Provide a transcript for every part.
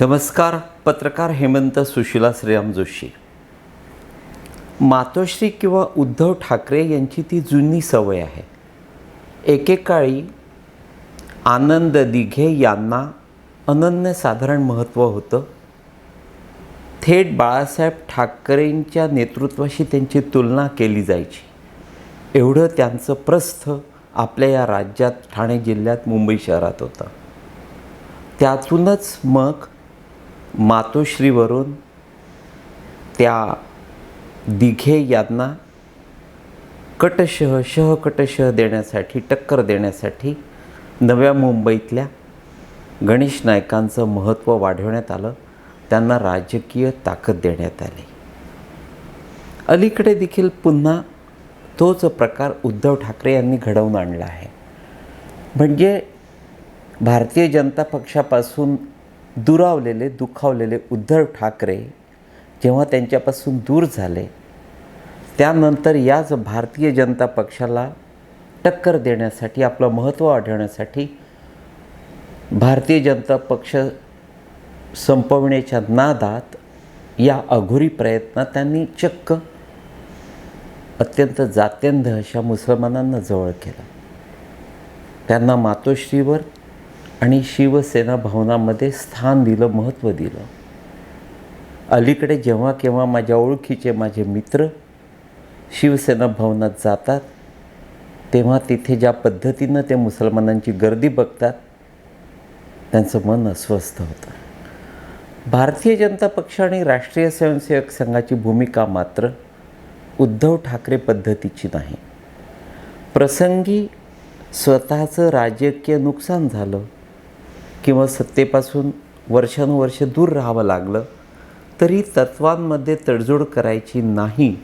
नमस्कार पत्रकार हेमंत सुशिला श्रीराम जोशी. मातोश्री किंवा उद्धव ठाकरे यांची ती जुनी सवय आहे. एकेकाळी आनंद दिघे यांना अनन्यसाधारण महत्त्व होतं. थेट बाळासाहेब ठाकरेंच्या नेतृत्वाशी त्यांची तुलना केली जायची. एवढं त्यांचं प्रस्थ आपल्या या राज्यात ठाणे जिल्ह्यात मुंबई शहरात होतं. त्यातूनच मग मातोश्रीवरून त्या दिघे यांना कटशह शहकटशह देण्यासाठी टक्कर देण्यासाठी नव्या मुंबईतल्या गणेश नायकांचं महत्त्व वाढवण्यात आलं. त्यांना राजकीय ताकद देण्यात आली. अलीकडे देखील पुन्हा तोच प्रकार उद्धव ठाकरे यांनी घडवून आणला आहे. म्हणजे भारतीय जनता पक्षापासून दुरावलेले दुखावलेले उद्धव ठाकरे जेव्हा त्यांच्यापासून दूर झाले त्यानंतर याच भारतीय जनता पक्षाला टक्कर देण्यासाठी आपलं महत्त्व वाढवण्यासाठी भारतीय जनता पक्ष संपवण्याच्या नादात या अघोरी प्रयत्नात त्यांनी चक्क अत्यंत जात्यंध अशा मुसलमानांना जवळ केला. त्यांना मातोश्रीवर आणि शिवसेना भवनामध्ये स्थान दिलं महत्त्व दिलं. अलीकडे जेव्हा केव्हा माझ्या ओळखीचे माझे मित्र शिवसेना भवनात जातात तेव्हा तिथे ज्या पद्धतीनं ते मुसलमानांची गर्दी बघतात त्यांचं मन अस्वस्थ होतं. भारतीय जनता पक्ष आणि राष्ट्रीय स्वयंसेवक संघाची भूमिका मात्र उद्धव ठाकरे पद्धतीची नाही. प्रसंगी स्वतःचं राजकीय नुकसान झालं. किंवा सत्तेपासून वर्षानुवर्ष दूर राहावं लागलं तरी तत्वांमध्ये तडजोड करायची नाही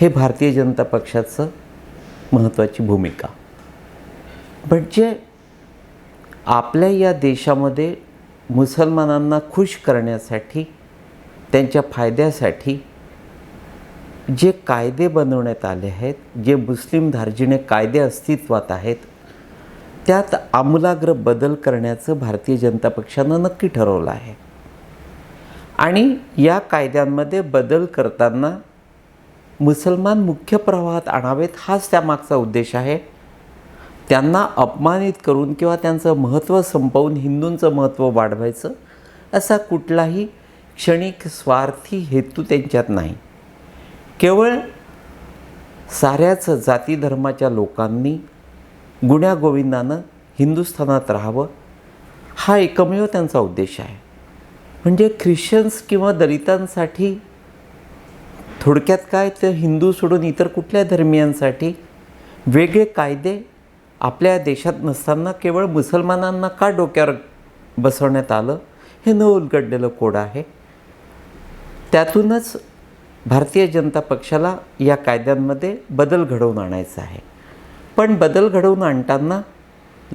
हे भारतीय जनता पक्षाचं महत्त्वाची भूमिका. म्हणजे आपल्या या देशामध्ये मुसलमानांना खुश करण्यासाठी त्यांच्या फायद्यासाठी जे कायदे बनवण्यात आले आहेत जे मुस्लिम धार्जिणे कायदे अस्तित्वात आहेत त्यात आमूलाग्र बदल करण्याचं भारतीय जनता पक्षानं नक्की ठरवलं आहे. आणि या कायद्यांमध्ये बदल करताना मुसलमान मुख्य प्रवाहात आणावेत हाच त्यामागचा उद्देश आहे. त्यांना अपमानित करून किंवा त्यांचं महत्त्व संपवून हिंदूंचं महत्त्व वाढवायचं असा कुठलाही क्षणिक स्वार्थी हेतू त्यांच्यात नाही. केवळ साऱ्याच जाती धर्माच्या लोकांनी गुण्यागोविंदानं हिंदुस्थानात राहावं हा एकमेव त्यांचा उद्देश आहे. म्हणजे ख्रिश्चन्स किंवा दलितांसाठी थोडक्यात काय तर हिंदू सोडून इतर कुठल्या धर्मियांसाठी वेगळे कायदे आपल्या देशात नसताना केवळ मुसलमानांना का डोक्यावर बसवण्यात आलं हे न उलगडलेलं कोड आहे. त्यातूनच भारतीय जनता पक्षाला या कायद्यांमध्ये बदल घडवून आणायचा आहे. पण बदल घडवून आणताना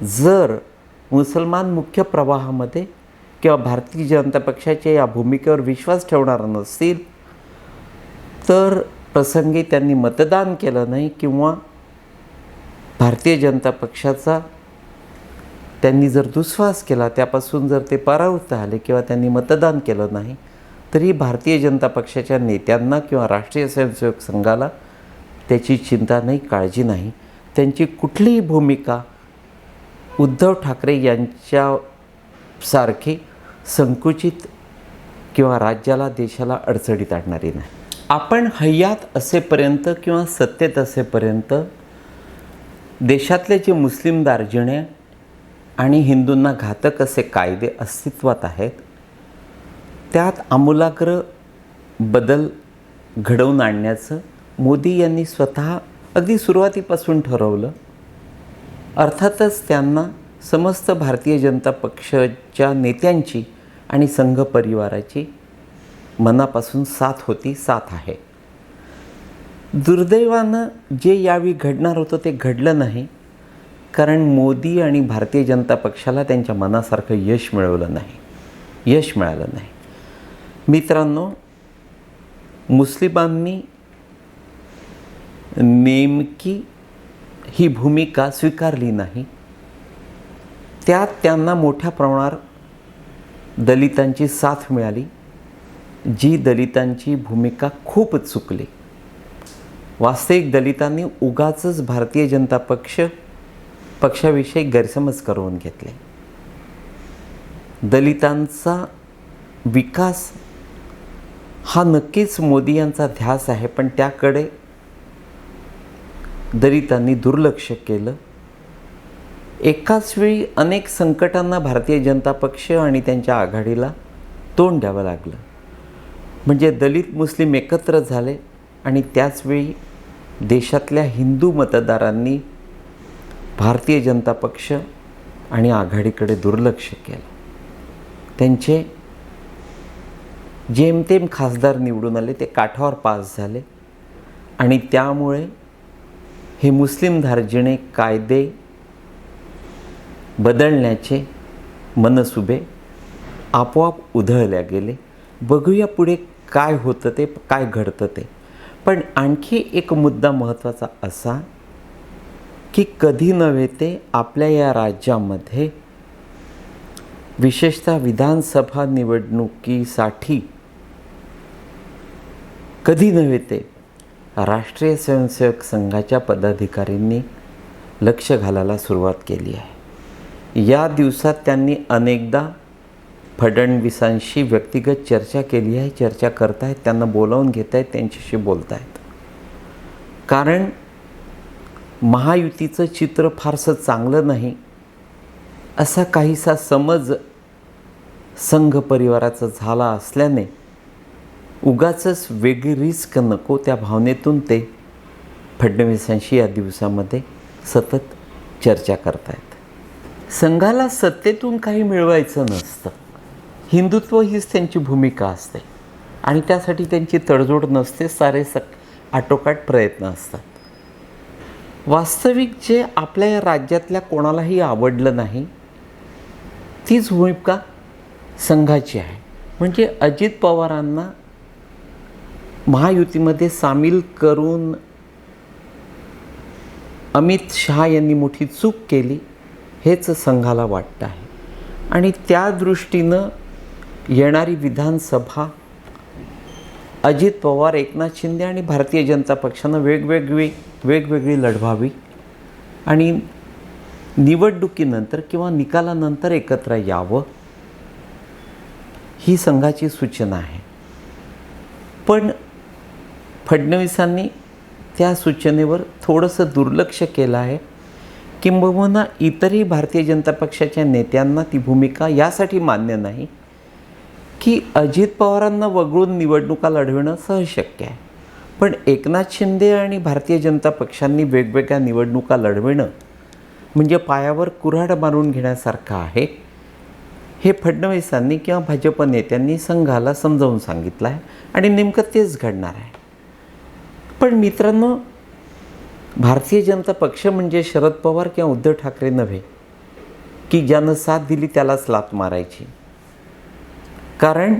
जर मुसलमान मुख्य प्रवाहामध्ये किंवा भारतीय जनता पक्षाच्या या भूमिकेवर विश्वास ठेवणारा नसतील तर प्रसंगी त्यांनी मतदान केलं नाही किंवा भारतीय जनता पक्षाचा त्यांनी जर दुस्वास केला त्यापासून जर ते परावृत्त आले किंवा त्यांनी मतदान केलं नाही तरी भारतीय जनता पक्षाच्या नेत्यांना किंवा राष्ट्रीय स्वयंसेवक संघाला त्याची चिंता नाही काळजी नाही. त्यांची कुठलीही भूमिका उद्धव ठाकरे यांच्यासारखी संकुचित किंवा राज्याला देशाला अडचणीत आणणारी नाही. आपण हय्यात असेपर्यंत किंवा सत्तेत असेपर्यंत देशातले जे मुस्लिम दार्जिणे आणि हिंदूंना घातक असे कायदे अस्तित्वात आहेत त्यात आमूलाग्र बदल घडवून आणण्याचं मोदी यांनी स्वतः अगदी सुरुवातीपासून ठरवलं. अर्थातच त्यांना समस्त भारतीय जनता पक्षाच्या नेत्यांची आणि संघ परिवाराची मनापासून साथ होती साथ आहे. दुर्दैवानं जे यावेळी घडणार होतं ते घडलं नाही कारण मोदी आणि भारतीय जनता पक्षाला त्यांच्या मनासारखं यश मिळवलं नाही यश मिळालं नाही. मित्रांनो मुस्लिमांनी नेमकी ही भूमिका स्वीकारली नाही. त्यात त्यांना मोठ्या प्रमाणावर दलितांची साथ मिळाली जी दलितांची भूमिका खूपच चुकली. वास्तविक दलितांनी उगाचच भारतीय जनता पक्ष पक्षाविषयी गैरसमज करून घेतले. दलितांचा विकास हा नक्कीच मोदी यांचा ध्यास आहे पण त्याकडे दलितांनी दुर्लक्ष केलं एकाच वेळी अनेक संकटांना भारतीय जनता पक्ष आणि त्यांच्या आघाडीला तोंड द्यावं लागलं. म्हणजे दलित मुस्लिम एकत्र झाले आणि त्याचवेळी देशातल्या हिंदू मतदारांनी भारतीय जनता पक्ष आणि आघाडीकडे दुर्लक्ष केलं. त्यांचे जेमतेम खासदार निवडून आले ते काठावर पास झाले आणि त्यामुळे हे मुस्लिम धार्जिणे कायदे बदलण्याचे मनसुबे आपोआप उधळल्या गेले. बघूया पुढे काय होतं ते काय घडतं ते. पण आणखी एक मुद्दा महत्त्वाचा असा की कधी नव्हे ते आपल्या या राज्यामध्ये विशेषतः विधानसभा निवडणुकीसाठी कधी नव्हे ते राष्ट्रीय स्वयंसेवक संघाच्या पदाधिकाऱ्यांनी लक्ष घालायला सुरुवात केली आहे. या दिवसात त्यांनी अनेकदा फडणवीसांशी व्यक्तिगत चर्चा केली आहे चर्चा करतायत त्यांना बोलावून घेत आहेत त्यांच्याशी बोलत आहेत कारण महायुतीचं चित्र फारसं चांगलं नाही असा काहीसा समज संघ परिवाराचा झाला असल्याने उगाचच वेगळी रिस्क नको त्या भावनेतून ते फडणवीसांशी या दिवसामध्ये सतत चर्चा करतायत. संघाला सत्तेतून काही मिळवायचं नसतं. हिंदुत्व हीच त्यांची भूमिका असते. आणि त्यासाठी त्यांची तडजोड नसते सारे स आटोकाट प्रयत्न असतात. वास्तविक जे आपल्या या राज्यातल्या कोणालाही आवडलं नाही तीच भूमिका संघाची आहे. म्हणजे अजित पवारांना महायुतीमध्ये सामील करून अमित शहा यांनी मोठी चूक केली हेच संघाला वाटतं आहे. आणि त्या दृष्टीनं येणारी विधानसभा अजित पवार एकनाथ शिंदे आणि भारतीय जनता पक्षानं वेगवेगळी वेगवेगळी लढवावी आणि निवडणुकीनंतर किंवा निकालानंतर एकत्र यावं ही संघाची सूचना आहे. पण फडणवीसांनी त्या सूचनेवर थोडंसं दुर्लक्ष केलं आहे. किंबहुना इतरही भारतीय जनता पक्षाच्या नेत्यांना ती भूमिका यासाठी मान्य नाही की अजित पवारांना वगळून निवडणुका लढविणं सहज शक्य आहे. पण एकनाथ शिंदे आणि भारतीय जनता पक्षांनी वेगवेगळ्या निवडणुका लढविणं म्हणजे पायावर कुऱ्हाड मारून घेण्यासारखं आहे हे फडणवीसांनी किंवा भाजप नेत्यांनी संघाला समजावून सांगितलं आहे आणि नेमकं तेच घडणार आहे. पण मित्रांनो भारतीय जनता पक्ष म्हणजे शरद पवार किंवा उद्धव ठाकरे नव्हे की ज्यानं साथ दिली त्यालाच लात मारायची. कारण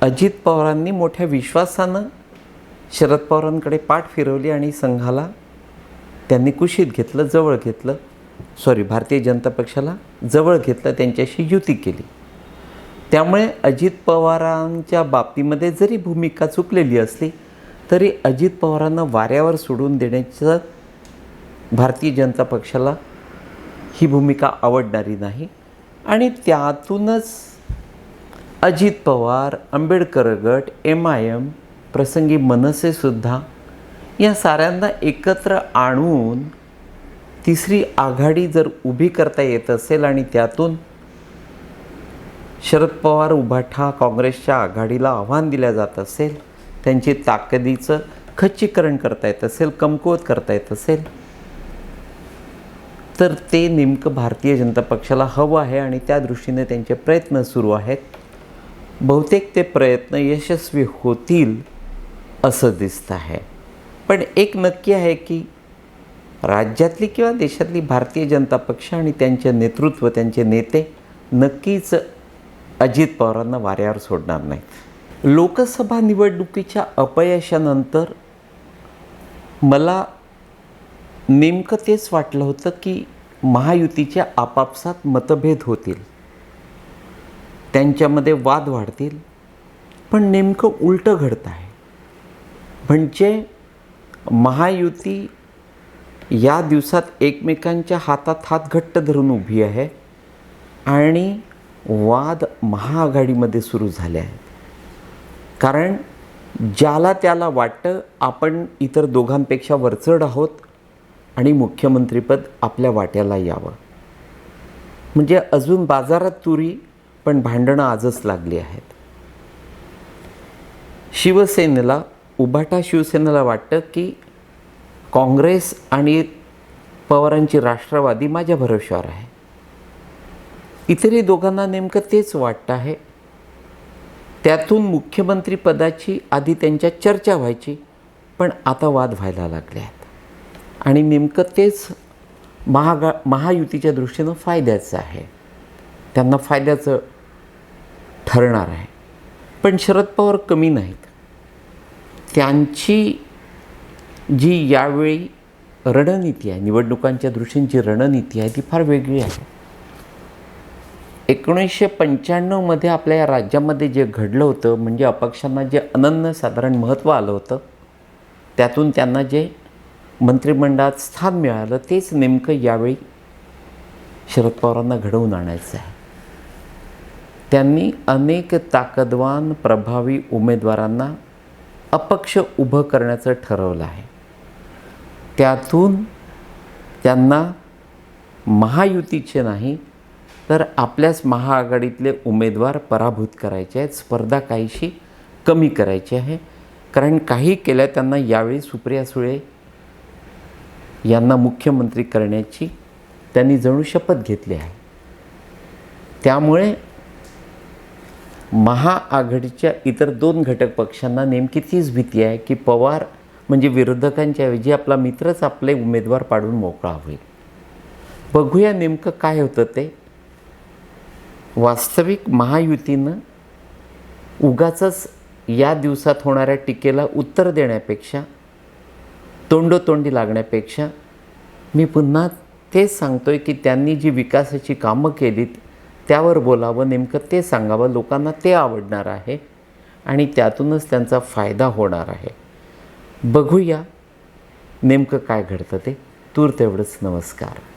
अजित पवारांनी मोठ्या विश्वासानं शरद पवारांकडे पाठ फिरवली आणि संघाला त्यांनी कुशीत घेतलं जवळ घेतलं सॉरी भारतीय जनता पक्षाला जवळ घेतलं त्यांच्याशी युती केली. त्यामुळे अजित पवारांच्या बाबतीमध्ये जरी भूमिका चुकलेली असली तरी अजित पवारांना वाऱ्यावर सोडून देण्याचं भारतीय जनता पक्षाला ही भूमिका आवडणारी नाही. आणि त्यातूनच अजित पवार आंबेडकर गट एम आय एम प्रसंगी मनसेसुद्धा या साऱ्यांना एकत्र आणून तिसरी आघाडी जर उभी करता येत असेल आणि त्यातून शरद पवार उभाठा काँग्रेसच्या आघाडीला आव्हान दिल्या जात असेल त्यांची ताकदीचं खच्चीकरण करता येत असेल कमकुवत करता येत असेल तर ते नेमकं भारतीय जनता पक्षाला हवं आहे आणि त्या दृष्टीने त्यांचे प्रयत्न सुरू आहेत. बहुतेक ते प्रयत्न यशस्वी होतील असं दिसतं आहे. पण एक नक्की आहे की राज्यातली किंवा देशातली भारतीय जनता पक्ष आणि त्यांचे नेतृत्व त्यांचे नेते नक्कीच अजित पवारांना वाऱ्यावर सोडणार नाहीत. लोकसभा निवडणुकीच्या अपयशानंतर मला नेमकं तेच वाटलं होतं की महायुतीच्या आपापसात मतभेद होतील. त्यांच्यामध्ये वाद वाढतील. पण नेमकं उलटं घडत आहे. म्हणजे महायुती या दिवसात एकमेकांच्या हातात हात घट्ट धरून उभी आहे आणि वाद महाआघाडीमध्ये सुरू झाले आहेत. कारण ज्याला त्याला वाटतं आपण इतर दोघांपेक्षा वरचढ आहोत आणि मुख्यमंत्रीपद आपल्या वाट्याला यावं. म्हणजे अजून बाजारात तुरी पण भांडणं आजच लागली आहेत. शिवसेनेला उभाटा शिवसेनेला वाटतं की काँग्रेस आणि पवारांची राष्ट्रवादी माझ्या भरोश्यावर आहे. इतरही दोघांना नेमकं तेच वाटतं आहे. त्यातून मुख्यमंत्रीपदाची आधी त्यांच्या चर्चा व्हायची पण आता वाद व्हायला लागले आहेत. आणि नेमकं तेच महागा महायुतीच्या दृष्टीनं फायद्याचं आहे. त्यांना फायद्याचं ठरणार आहे. पण शरद पवार कमी नाहीत. त्यांची जी यावेळी रणनीती आहे निवडणुकांच्या दृष्टीने जी रणनीती आहे ती फार वेगळी आहे. एकोणीसशे पंच्याण्णवमध्ये आपल्या या राज्यामध्ये जे घडलं होतं म्हणजे अपक्षांना जे अनन्यसाधारण महत्त्व आलं होतं त्यातून त्यांना जे मंत्रिमंडळात स्थान मिळालं तेच नेमकं यावेळी शरद पवारांना घडवून आणायचं आहे. त्यांनी अनेक ताकदवान प्रभावी उमेदवारांना अपक्ष उभं करण्याचं ठरवलं आहे. त्यातून त्यांना महायुतीचे नाही तर आपल्याच महाआघाडीतले उमेदवार पराभूत करायचे आहेत. स्पर्धा काहीशी कमी करायची आहे. कारण काही केल्या त्यांना यावेळी सुप्रिया सुळे यांना मुख्यमंत्री करण्याची त्यांनी जणू शपथ घेतली आहे. त्यामुळे महाआघाडीच्या इतर दोन घटक पक्षांना नेमकी तीच भीती आहे की पवार म्हणजे विरोधकांच्या ऐवजी आपला मित्रच आपले उमेदवार पाडून मोकळा होईल. बघूया नेमकं काय होतं ते. वास्तविक महायुतीनं उगाचच या दिवसात होणाऱ्या टीकेला उत्तर देण्यापेक्षा तोंडोतोंडी लागण्यापेक्षा मी पुन्हा तेच सांगतो आहे की त्यांनी जी विकासाची कामं केलीत त्यावर बोलावं नेमकं ते सांगावं लोकांना ते आवडणार आहे आणि त्यातूनच त्यांचा फायदा होणार आहे. बघूया नेमकं काय घडतं ते. तूर तेवढंच. नमस्कार.